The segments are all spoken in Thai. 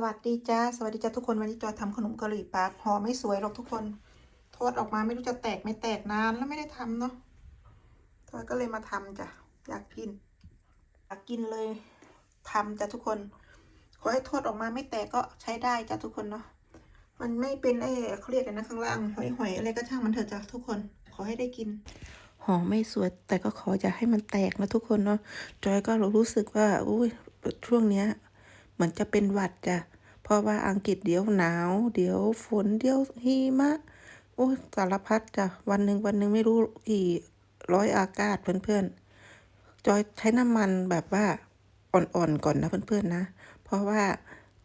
สวัสดีจ้า สวัสดีจ้าทุกคน วันนี้จอยทำขนมกะหรี่ปั๊บห่อไม่สวยหรอกทุกคน ทอดออกมาไม่รู้จะแตกไม่แตกนานแล้วไม่ได้ทำเนาะจอยก็เลยมาทำจ้ะ อยากกิน อยากกินเลยทำจ้ะทุกคน ขอให้ทอดออกมาไม่แตกก็ใช้ได้จ้ะทุกคนเนาะ มันไม่เป็นไอ้เขาเรียกกันนะข้างล่างหอยๆอะไรก็ช่างมันเถอะจ้ะทุกคน ขอให้ได้กิน ห่อไม่สวย แต่ก็ขออย่าให้มันแตกนะทุกคนเนาะ จอยก็รู้สึกว่า อุ้ยช่วงเนี้ย เหมือนจะเป็นหวัดจ้ะ เพราะว่าอังกฤษเดี๋ยวหนาว เดี๋ยวฝนเดี๋ยวหิมะ โอ้สารพัดจ้ะ วันหนึ่งวันหนึ่งไม่รู้กี่ร้อยอากาศเพื่อนๆ จอยใช้น้ำมันแบบว่าอ่อนๆก่อนนะเพื่อนๆนะ เพราะว่า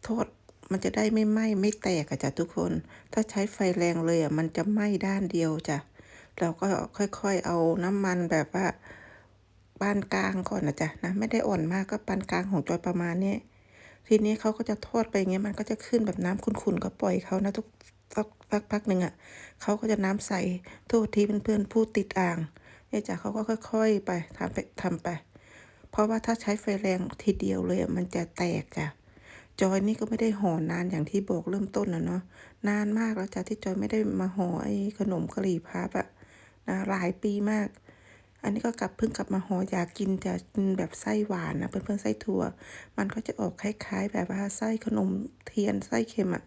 โทษมันจะได้ไม่ไหม้ไม่แตกอะจ้ะทุกคน ถ้าใช้ไฟแรงเลยอะมันจะไหม้ด้านเดียวจ้ะ เราก็ค่อยๆเอาน้ำมันแบบว่าปานกลางก่อนนะจ๊ะนะไม่ได้อ่อนมากก็ปานกลางของจอยประมาณนี้ ทีนี้เขาก็จะทอดไปอย่างเงี้ยมันก็จะขึ้นแบบน้ำขุ่นๆก็ปล่อยเขานะทุกสักพักพักหนึ่งอะเขาก็จะน้ำใสโทษทีเพื่อนๆพูดติดอ่างเนี่ยจ้ะเขาก็ค่อย ๆ ไปทำไปทำไป เพราะว่าถ้าใช้ไฟแรงทีเดียวเลยอะมันจะแตกจ้ะจอยนี่ก็ไม่ได้ห่อนานอย่างที่บอกเริ่มต้นนะเนาะนานมากแล้วจ้ะที่จอยไม่ได้มาห่อไอ้ขนมกะหรี่พับอะนะหลายปีมาก อันนี้ก็กลับเพิ่งกลับมาห่ออยากกินจะกินแบบไส้หวานนะเพื่อนๆไส้ถั่ว มันก็จะออกคล้ายๆ แบบว่าไส้ขนมเทียนไส้เค็มอะ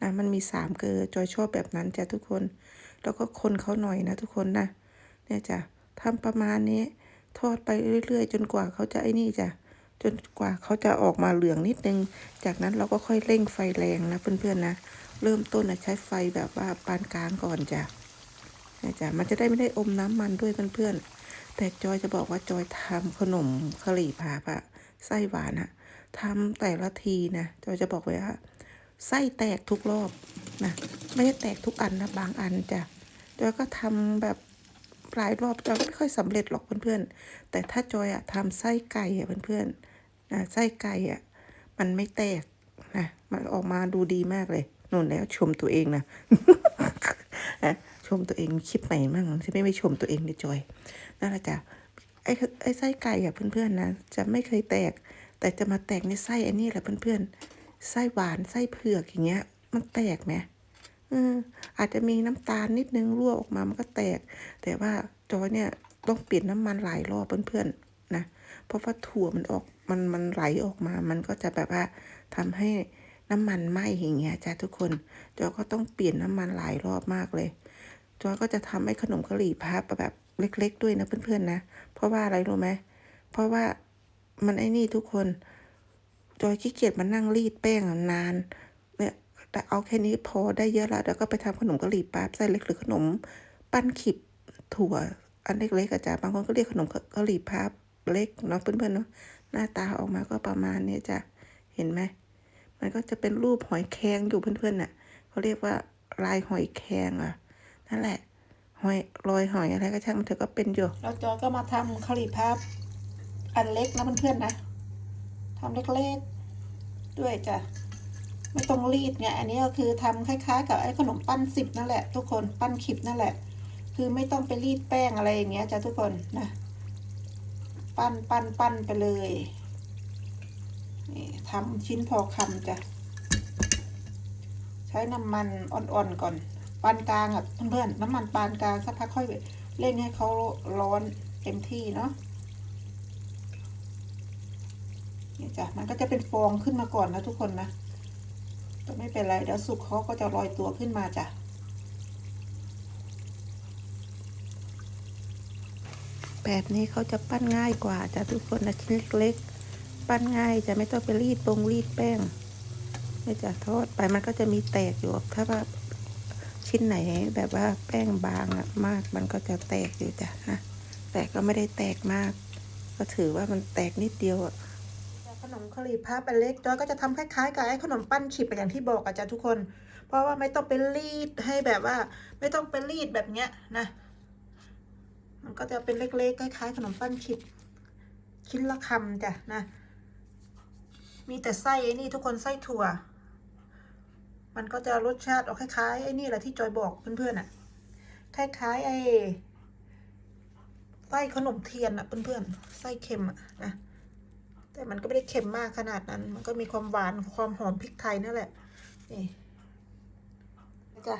นะมันมีสามเกลือจอยชอบแบบนั้นจ้ะทุกคน แล้วก็คนเขาหน่อยนะทุกคนนะเนี่ยจ้ะทำประมาณนี้ทอดไปเรื่อยๆ จนกว่าเขาจะไอ้นี่จ้ะจนกว่าเขาจะออกมาเหลืองนิดนึง จากนั้นเราก็ค่อยเร่งไฟแรงนะเพื่อนๆนะ เริ่มต้นนะใช้ไฟแบบว่าปานกลางก่อนจ้ะนะจ๊ะมันจะได้ไม่ได้อมน้ำมันด้วยเพื่อนๆ แต่จอยจะบอกว่าจอยทำขนมกะหรี่ผาปะไส้หวานอะทำแต่ละทีนะจอยจะบอกไว้ว่าไส้แตกทุกรอบนะไม่ได้แตกทุกอันนะบางอันจ้ะจอยก็ทำแบบหลายรอบจอยไม่ค่อยสำเร็จหรอกเพื่อนๆแต่ถ้าจอยอะทำไส้ไก่อะเพื่อนๆนะไส้ไก่อะมันไม่แตกนะมันออกมาดูดีมากเลยนู่นแล้วชมตัวเองนะ ชมตัวเองมีคลิปไหนมั่งที่ไม่ไม่ชมตัวเองในจอยนั่นแหละจ้ะไอ้ไอ้ไส้ไก่อะเพื่อนๆนะจะไม่เคยแตก แต่จะมาแตกในไส้อันนี้แหละเพื่อนๆไส้หวานไส้เผือกอย่างเงี้ย มันแตกไหมเอออาจจะมีน้ำตาลนิดนึงรั่วออกมามันก็แตก แต่ว่าจอยเนี่ยต้องเปลี่ยนน้ำมันหลายรอบเพื่อนๆนะ เพราะว่าถั่วมันออกมันมันไหลออกมา มันก็จะแบบว่าทำให้น้ำมันไหม้อย่างเงี้ยจ้ะทุกคนจอยก็ต้องเปลี่ยนน้ำมันหลายรอบมากเลย จอยก็จะทำให้ขนมกะหรี่พับแบบเล็ก ๆ ด้วยนะเพื่อนๆนะ เพราะว่าอะไรรู้ไหมเพราะว่ามันไอ้นี่ทุกคน จอยขี้เกียจมานั่งรีดแป้งนาน เนี่ยแต่เอาแค่นี้พอได้เยอะละแล้วก็ไปทำขนมกะหรี่ปั๊บไส้เล็กหรือขนม ปั้นขิบถั่ว อันเล็กๆอะจ้ะบางคนก็เรียกขนมกะหรี่พับเล็กเนาะเพื่อนๆเนาะหน้าตาออกมาก็ประมาณนี้จ้ะเห็นไหมมันก็จะเป็นรูปหอยแครงอยู่เพื่อนๆน่ะเขาเรียกว่าลายหอยแครงอะ นั่นแหละหอยรอยหอยอะไรก็ช่างมันเถอะก็เป็นอยู่แล้วจอยก็มาทำคารีพับอันเล็กนะเพื่อนๆนะทำเล็กๆด้วยจ้ะไม่ต้องรีดไงอันนี้ก็คือทำคล้ายๆ กับไอ้ขนมปั้นสิบนั่นแหละ ทุกคนปั้นขิบนั่นแหละ คือไม่ต้องไปรีดแป้งอะไรอย่างเงี้ยจ้ะทุกคนนะปั้นปั้นปั้นไปเลยนี่ทำชิ้นพอคำจ้ะใช้น้ำมันอ่อนๆก่อน ปานกลางอะเพื่อนๆน้ำมันปานกลางสักพักค่อยเร่งให้เขาร้อนเต็มที่เนาะเนี่ยจ้ะมันก็จะเป็นฟองขึ้นมาก่อนนะทุกคนนะแต่ไม่เป็นไรเดี๋ยวสุกเขาก็จะลอยตัวขึ้นมาจ้ะแบบนี้เขาจะปั้นง่ายกว่าจ้ะทุกคนนะชิ้นเล็กๆปั้นง่ายจะไม่ต้องไปรีดปงรีดแป้งไม่ยจะทอดไปมันก็จะมีแตกอยู่ถ้าว่า ชิ้นไหนแบบว่าแป้งบางอะมากมันก็จะแตกอยู่จ้ะนะแต่ก็ไม่ได้แตกมาก ก็ถือว่ามันแตกนิดเดียวอะขนมคารีพับอันเล็กจอยก็จะทำคล้ายๆกับไอ้ขนมปั้นฉิบอย่างที่บอกอะจ้ะทุกคน เพราะว่าไม่ต้องไปรีดให้แบบว่า ไม่ต้องไปรีดแบบเนี้ยนะ มันก็จะเป็นเล็กๆคล้ายๆ ขนมปั้นฉิบชิ้นละคำจ้ะนะ มีแต่ไส้ไอ้นี่ทุกคนไส้ถั่ว มันก็จะรสชาติออกคล้ายๆไอ้นี่แหละที่จอยบอกเพื่อนๆอะ คล้ายๆไอ้ไส้ขนมเทียนอะเพื่อนๆไส้เค็มอะนะแต่มันก็ไม่ได้เค็มมากขนาดนั้น มันก็มีความหวานความหอมพริกไทยนั่นแหละ นี่จ้ะ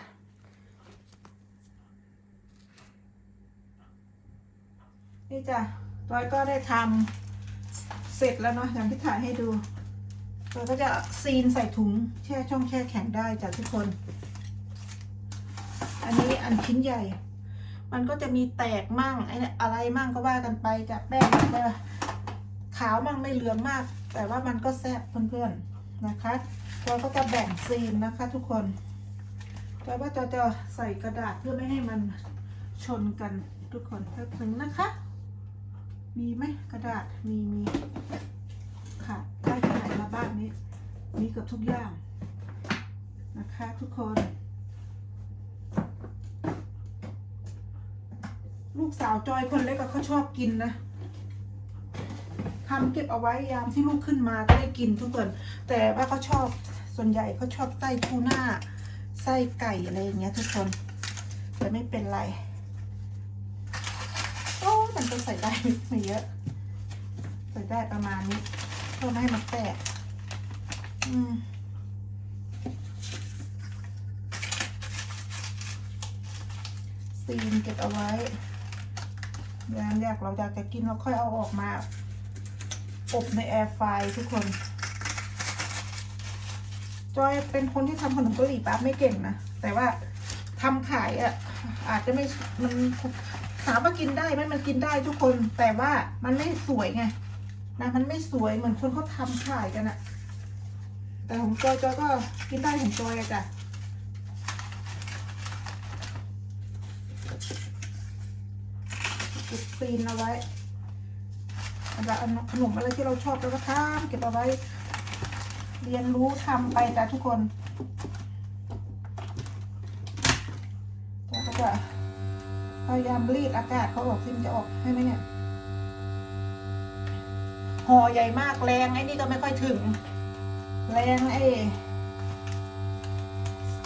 นี่จ้ะจอยก็ได้ทำเสร็จแล้วเนาะอย่างที่ถ่ายให้ดู จอยก็จะซีนใส่ถุงแช่ช่องแช่แข็งได้จ้ะทุกคน อันนี้อันชิ้นใหญ่ มันก็จะมีแตกมั่งไอ้นี่อะไรมั่งก็ว่ากันไปจากแป้งมันก็ขาวมั่งไม่เหลืองมาก แต่ว่ามันก็แซ่บเพื่อนๆนะคะ เราก็จะแบ่งซีนนะคะทุกคนแต่ว่าจะจะใส่กระดาษเพื่อไม่ให้มันชนกันทุกคนแป๊บนึงนะคะ มีไหมกระดาษมีมีค่ะได้ บ้างนี้ มีเกือบทุกอย่างนะคะทุกคน ลูกสาวจอยคนเล็กก็เขาชอบกินนะทำเก็บเอาไว้ยามที่ลูกขึ้นมาก็ได้กินทุกคน แต่ว่าเขาชอบส่วนใหญ่เขาชอบไส้ทูน่าไส้ไก่อะไรอย่างเงี้ยทุกคนแต่ไม่เป็นไรโอ้มันก็ใส่ได้ไม่เยอะ ใส่ได้ประมาณนี้เพื่อไม่ให้มันแตก ซีนเก็บเอาไว้ยามอยากเราอยากจะกินเราค่อยเอาออกมาอบในแอร์ไฟทุกคน จอยเป็นคนที่ทำขนมกะหรี่ปั๊บไม่เก่งนะ แต่ว่าทำขายอะ อาจจะไม่มันถามว่ากินได้ไหมมันกินได้ทุกคน แต่ว่ามันไม่สวยไงนะมันไม่สวยเหมือนคนเขาทำขายกันอะ แต่ของจอยจอยก็กินได้ของจอยอะจ้ะเก็บซีนเอาไว้แล้วขนมอะไรที่เราชอบเราก็ทำเก็บเอาไว้ เรียนรู้ทำไปแต่ทุกคนเราก็จะพยายามรีดอากาศเขาออกซิมจะออกให้ไหมเนี่ยห่อใหญ่มากแรงไอ้นี่ก็ไม่ค่อยถึง แรงไอ้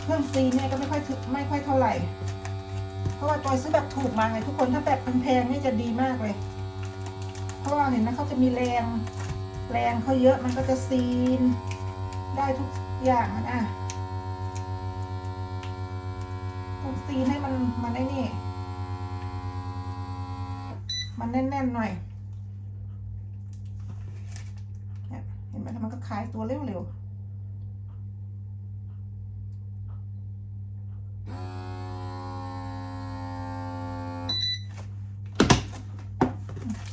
เครื่องซีนเนี่ยก็ไม่ค่อยถึงไม่ค่อยเท่าไหร่ เพราะว่าจอยซื้อแบบถูกมาไงทุกคนถ้าแบบแพงๆนี่จะดีมากเลย เพราะว่าเห็นนะเขาจะมีแรงแรงเขาเยอะมันก็จะซีน ได้ทุกอย่างอะนะต้องซีนให้มันมันได้นี่ มันแน่นๆหน่อยเนี่ยเห็นไหมมันก็คลายตัวเร็วๆ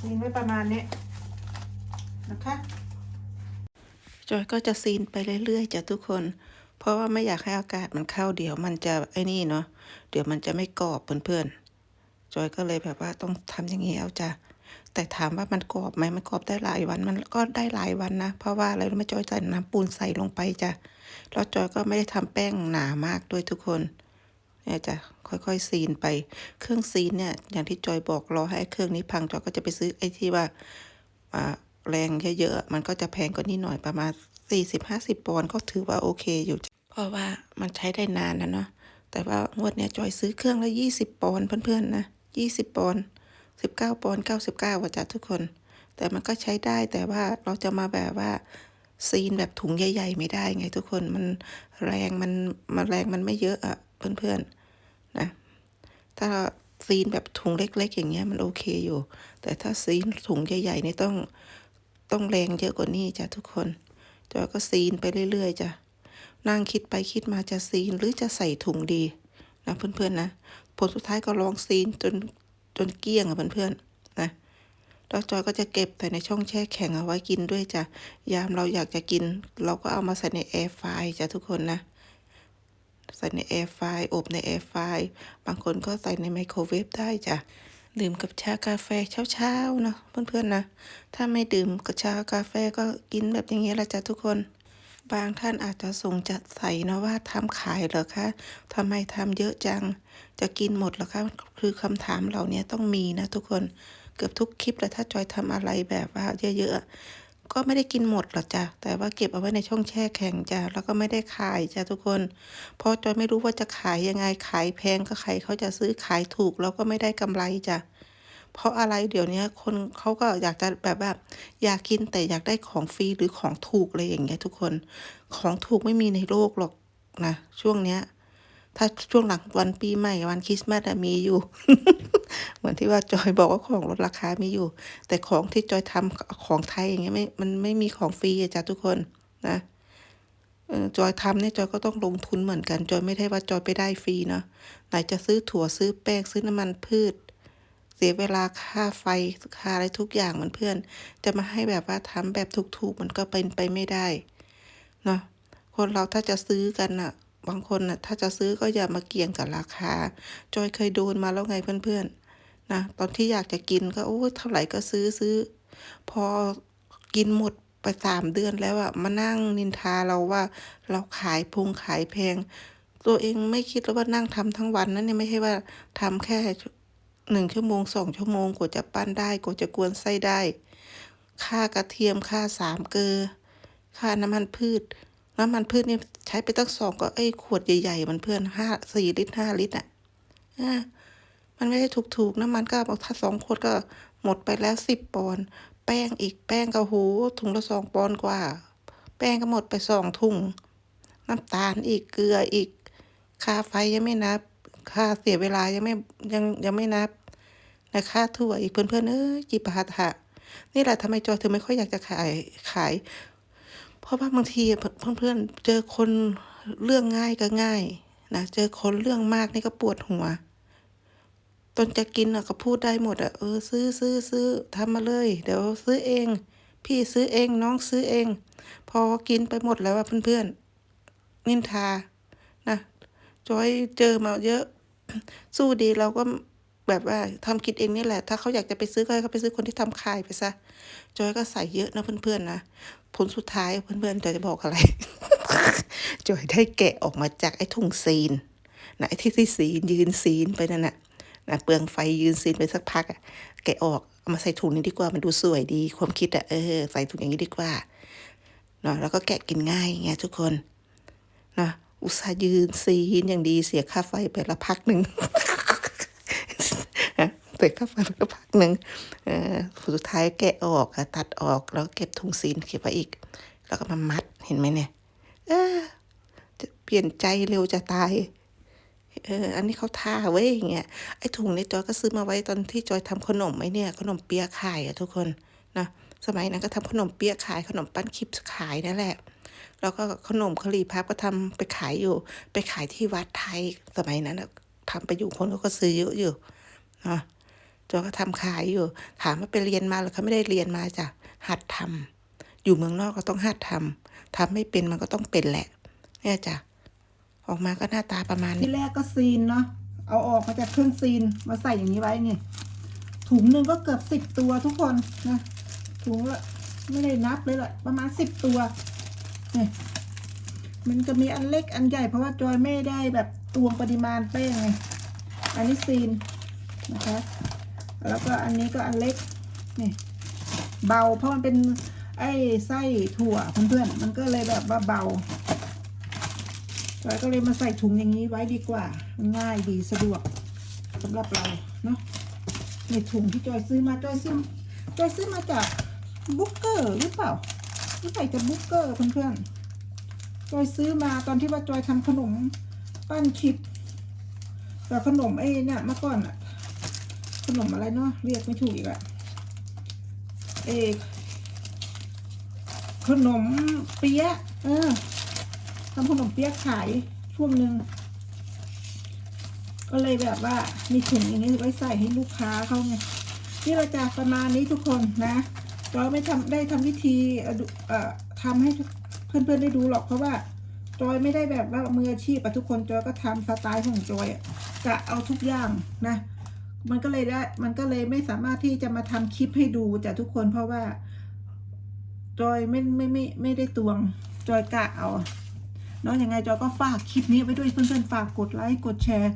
ซีนไว้ประมาณนี้นะคะ จอยก็จะซีนไปเรื่อยๆจ้ะทุกคน เพราะว่าไม่อยากให้อากาศมันเข้าเดี๋ยวมันจะไอ้นี่เนาะเดี๋ยวมันจะไม่กรอบเพื่อนๆจอยก็เลยแบบว่าต้องทำอย่างนี้เอาจ้ะแต่ถามว่ามันกรอบไหมมันกรอบได้หลายวัน มันก็ได้หลายวันนะ เพราะว่าอะไรรู้ไหมจอยใส่น้ำปูนใส่ลงไปจ้ะแล้วจอยก็ไม่ได้ทำแป้งหนามากด้วยทุกคน เนี่ยจะค่อยๆซีนไป เครื่องซีนเนี่ยอย่างที่จอยบอกรอให้เครื่องนี้พังจอยก็จะไปซื้อไอ้ที่ว่าอ่าแรงเยอะๆมันก็จะแพงกว่านี้หน่อยประมาณสี่สิบห้าสิบปอนด์ก็ถือว่าโอเคอยู่ เพราะว่ามันใช้ได้นานนะเนาะแต่ว่างวดเนี้ยจอยซื้อเครื่องละยี่สิบปอนด์เพื่อนๆนะยี่สิบปอนด์สิบเก้าปอนด์เก้าสิบเก้าว่าจ้ะทุกคน แต่มันก็ใช้ได้แต่ว่าเราจะมาแบบว่าซีนแบบถุงใหญ่ ๆ ไม่ได้ไงทุกคนมันแรงมันมันแรงมันไม่เยอะอะเพื่อนๆ นะ ถ้าซีนแบบถุงเล็ก ๆ อย่างเงี้ยมันโอเคอยู่ แต่ถ้าซีนถุงใหญ่ๆนี่ต้องต้องแรงเยอะกว่านี้จ้ะทุกคนจอยก็ซีนไปเรื่อยๆจ้ะนั่งคิดไปคิดมาจะซีนหรือจะใส่ถุงดีนะเพื่อนๆนะผลสุดท้ายก็ลองซีนจนจนเกลี้ยงอะเพื่อนๆนะแล้วจอยก็จะเก็บใส่ในช่องแช่แข็งเอาไว้กินด้วยจ้ะยามเราอยากจะกิน เราก็เอามาใส่ในแอร์ไฟจ้ะทุกคนนะ ใส่ในแอร์ไฟร์อบในแอร์ไฟร์บางคนก็ใส่ในไมโครเวฟได้จ้ะดื่มกับชากาแฟเช้าๆเนาะเพื่อนๆนะ ถ้าไม่ดื่มกับชากาแฟก็กินแบบอย่างเงี้ยละจ้ะทุกคน บางท่านอาจจะสงจะใส่นะว่าทำขายเหรอคะทำไมทำเยอะจัง จะกินหมดเหรอคะ คือคำถามเหล่านี้ต้องมีนะทุกคน เกือบทุกคลิปเลยถ้าจอยทำอะไรแบบว่าเยอะๆ ก็ไม่ได้กินหมดหรอกจ้ะแต่ว่าเก็บเอาไว้ในช่องแช่แข็งจ้ะแล้วก็ไม่ได้ขายจ้ะทุกคน เพราะจอยไม่รู้ว่าจะขายยังไงขายแพงก็ใครเขาจะซื้อขายถูกแล้วก็ไม่ได้กำไรจ้ะเพราะอะไรเดี๋ยวนี้คนเขาก็อยากจะแบบว่าอยากกินแต่อยากได้ของฟรีหรือของถูกอะไรอย่างเงี้ยทุกคน ของถูกไม่มีในโลกหรอกนะช่วงเนี้ย ถ้าช่วงหลังวันปีใหม่วันคริสต์มาสมีอยู่ เหมือนที่ว่าจอยบอกว่าของลดราคามีอยู่ แต่ของที่จอยทำของไทยอย่างเงี้ยไม่มันไม่มีของฟรีอะจ้ะทุกคนนะจอยทำเนี่ยจอยก็ต้องลงทุนเหมือนกัน จอยไม่ได้ว่าจอยไปได้ฟรีเนาะไหนจะซื้อถั่วซื้อแป้งซื้อน้ำมันพืช เสียเวลาค่าไฟค่าอะไรทุกอย่างเหมือนเพื่อน จะมาให้แบบว่าทำแบบถูกๆมันก็เป็นไปไม่ได้เนาะคนเราถ้าจะซื้อกันอะบางคนน่ะถ้าจะซื้อก็อย่ามาเกี่ยงกับราคา จอยเคยโดนมาแล้วไงเพื่อนๆ นะตอนที่อยากจะกินก็โอ้เท่าไหร่ก็ซื้อซื้อ พอกินหมดไปสามเดือนแล้วอะมานั่งนินทาเราว่าเราขายพุงขายแพง ตัวเองไม่คิดแล้วว่านั่งทำทั้งวันนั้นเนี่ยไม่ใช่ว่าทำแค่หนึ่งชั่วโมงสองชั่วโมงกว่าจะปั้นได้กว่าจะกวนไส้ได้ ค่ากระเทียมค่าสามเกลือค่าน้ำมันพืช น้ำมันพืชนี่ใช้ไปตั้งสองก็ไอ้ขวดใหญ่ๆมันเพื่อนห้าสี่ลิตรห้าลิตรอะอ่า มันไม่ได้ถูกๆน้ำมันก็บอกถ้าสองขวดก็หมดไปแล้วสิบปอนด์แป้งอีกแป้งก็โหถุงละสองปอนด์กว่า แป้งก็หมดไปสองถุงน้ำตาลอีกเกลืออีกค่าไฟยังไม่นับ ค่าเสียเวลายังไม่ยังยังไม่นับนะค่าถั่วอีกเพื่อนๆเอ้ยจีปาถะนี่แหละทำไมจอยถึงไม่ค่อยอยากจะขายขาย เพราะว่าบางทีเพื่อนๆเจอคนเรื่องง่ายก็ง่ายนะเจอคนเรื่องมากนี่ก็ปวดหัว ตอนจะกินอะก็พูดได้หมดอะเออซื้อซื้อซื้อทำมาเลย เดี๋ยวซื้อเอง พี่ซื้อเองน้องซื้อเอง พอกินไปหมดแล้วว่าเพื่อนๆนินทานะจอยเจอมาเยอะ สู้ดีเราก็แบบว่าทำกินเองนี่แหละ ถ้าเขาอยากจะไปซื้อก็ให้เขาไปซื้อคนที่ทำขายไปซะจอยก็ใส่เยอะนะเพื่อนๆนะผลสุดท้ายเพื่อนๆจอยจะบอกอะไรจอยได้แกะออกมาจากไอ้ถุงซีนนะไอ้ที่ที่ซีนยืนซีนไปนั่นน่ะ นะเปลืองไฟยืนซีนไปสักพักอะแกะออกเอามาใส่ถุงนี้ดีกว่ามันดูสวยดี ความคิดอะเออใส่ถุงอย่างนี้ดีกว่าเนาะแล้วก็แกะกินง่ายไงทุกคนนะอุตส่าห์ยืนซีนอย่างดีเสียค่าไฟไปละพักหนึ่งเสียค่าไฟไปละพักหนึ่งเออสุดท้ายแกะออกอะตัดออกแล้วเก็บถุงซีนเก็บไว้อีก แล้วก็มามัดเห็นไหมเนี่ย เออจะเปลี่ยนใจเร็วจะตาย เอออันนี้เขาทาไว้ยอย่างเงี้ยไอ้ถุงเนี่ยจอยก็ซื้อมาไว้ตอนที่จอยทำขนมไอ้เนี่ยขนมเปี๊ยะขายอะทุกคนนะสมัยนั้นก็ทำขนมเปี๊ยะขายขนมปั้นคลิปขายนั่นแหละ แล้วก็ขนมคลีพับก็ทำไปขายอยู่ ไปขายที่วัดไทยสมัยนั้นน่ะทำไปอยู่คนเขาก็ซื้อเยอะอยู่นะจอยก็ทำขายอยู่ ถามว่าไปเรียนมาหรือเขาไม่ได้เรียนมาจ้ะหัดทำอยู่เมืองนอกก็ต้องหัดทำทำไม่เป็นมันก็ต้องเป็นแหละ เนี่ยจ้ะ ออกมาก็หน้าตาประมาณนี้ที่แรกก็ซีนเนาะเอาออกมาจากเครื่องซีนมาใส่อย่างนี้ไว้นี่ถุงหนึ่งก็เกือบสิบตัวทุกคนนะถุงละไม่ได้นับเลยละประมาณสิบตัวนี่มันจะมีอันเล็กอันใหญ่เพราะว่าจอยไม่ได้แบบตวงปริมาณแป้งไงอันนี้ซีนนะคะแล้วก็อันนี้ก็อันเล็กนี่เบาเพราะมันเป็นไอ้ไส้ถั่วเพื่อนๆมันก็เลยแบบว่าเบา จอยก็เลยมาใส่ถุงอย่างนี้ไว้ดีกว่า ง่ายดีสะดวกสำหรับเราเนาะในถุงที่จอยซื้อมาจอยซื้อจอยซื้อมาจากบุ๊กเกอร์หรือเปล่าไม่ใส่จากบุ๊กเกอร์เพื่อนๆจอยซื้อมาตอนที่ว่าจอยทำขนมปั้นชิปแต่ขนมไอ้เนี่ยเมื่อก่อนอะขนมอะไรเนาะเรียกไม่ถูกอีกอะเอขนมเปี๊ยะเออ ทำขนมเปี๊ยะขายช่วงหนึ่งก็เลยแบบว่ามีถุงอย่างนี้ไว้ใส่ให้ลูกค้าเขาไงนี่เราจะประมาณนี้ทุกคนนะจอยไม่ทำได้ทำวิธีเอ่อทำให้เพื่อนๆได้ดูหรอกเพราะว่าจอยไม่ได้แบบว่ามืออาชีพอะทุกคนจอยก็ทำสไตล์ของจอยอะกะเอาทุกอย่างนะ มันก็เลยได้มันก็เลยไม่สามารถที่จะมาทำคลิปให้ดูจ้ะทุกคนเพราะว่าจอยไม่ไม่ไม่ไม่ได้ตวงจอยกะเอา เนาะยังไงจอยก็ฝากคลิปนี้ไว้ด้วยเพื่อนๆฝากกดไลค์กดแชร์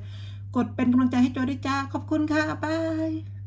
กดเป็นกำลังใจให้จอยด้วยจ้าขอบคุณค่ะบาย